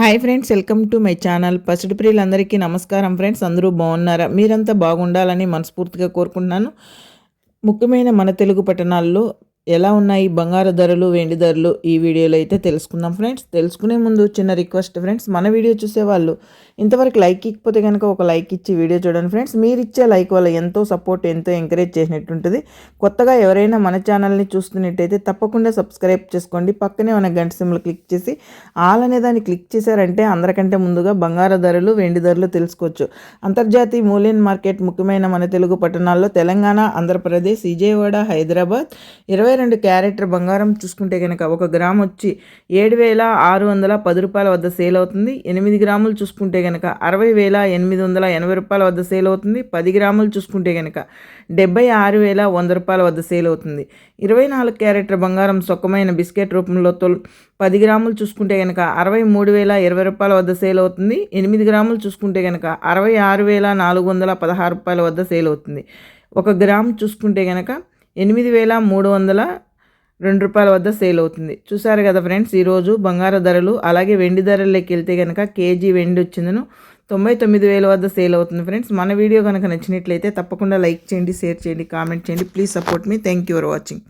Hi friends welcome to my channel. పసిడి ప్రియులందరికీ నమస్కారం ఫ్రెండ్స్ అందరూ బాగున్నారా? మీరంతా బాగుండాలని మనస్ఫూర్తిగా కోరుకుంటున్నాను. ముఖ్యమైన మన తెలుగు పట్టణాల్లో ఎలా ఉన్నాయి బంగారు ధరలు వెండి ధరలు ఈ వీడియోలో అయితే తెలుసుకుందాం ఫ్రెండ్స్. తెలుసుకునే ముందు చిన్న రిక్వెస్ట్ ఫ్రెండ్స్ మన వీడియో చూసేవాళ్ళు ఇంతవరకు లైక్ ఇకపోతే కనుక ఒక లైక్ ఇచ్చి వీడియో చూడండి ఫ్రెండ్స్. మీరు ఇచ్చే లైక్ వల్ల ఎంతో సపోర్ట్ ఎంతో ఎంకరేజ్ చేసినట్టుంటుంది. కొత్తగా ఎవరైనా మన ఛానల్ని చూస్తున్నట్టయితే తప్పకుండా సబ్స్క్రైబ్ చేసుకోండి. పక్కనే ఉన్న గంట సిమ్లు క్లిక్ చేసి ఆల్ అనే దాన్ని క్లిక్ చేశారంటే అందరికంటే ముందుగా బంగారు ధరలు వెండి ధరలు తెలుసుకోవచ్చు. అంతర్జాతీయ మూల్యం మార్కెట్ ముఖ్యమైన మన తెలుగు పట్టణాల్లో తెలంగాణ ఆంధ్రప్రదేశ్ విజయవాడ హైదరాబాద్ ఇరవై రెండు క్యారెక్టర్ బంగారం చూసుకుంటే కనుక ఒక గ్రామ్ వచ్చి ఏడు వేల ఆరు వందల పది రూపాయల వద్ద సేల్ అవుతుంది. ఎనిమిది గ్రాములు చూసుకుంటే కనుక అరవై వేల ఎనిమిది వందల ఎనభై రూపాయల వద్ద సేల్ అవుతుంది. పది గ్రాములు చూసుకుంటే కనుక డెబ్బై ఆరు వేల వంద రూపాయల వద్ద సేల్ అవుతుంది. ఇరవై నాలుగు క్యారెక్టర్ బంగారం సొక్కమైన బిస్కెట్ రూపంలో తొల్ పది గ్రాములు చూసుకుంటే కనుక అరవై మూడు వేల ఇరవై రూపాయల వద్ద సేల్ అవుతుంది. ఎనిమిది గ్రాములు చూసుకుంటే కనుక అరవై ఆరు వేల నాలుగు వందల పదహారు రూపాయల వద్ద సేల్ అవుతుంది. ఒక గ్రామ్ చూసుకుంటే కనుక ఎనిమిది వేల మూడు వందల రెండు రూపాయల వద్ద సేల్ అవుతుంది. చూసారు కదా ఫ్రెండ్స్ ఈరోజు బంగారు ధరలు అలాగే వెండి ధరల్లోకి వెళ్తే కనుక కేజీ వెండి వచ్చిందను తొంభై తొమ్మిది వేల వద్ద సేల్ అవుతుంది ఫ్రెండ్స్. మన వీడియో కనుక నచ్చినట్లయితే తప్పకుండా లైక్ చేయండి షేర్ చేయండి కామెంట్ చేయండి. Please support me. Thank you for watching.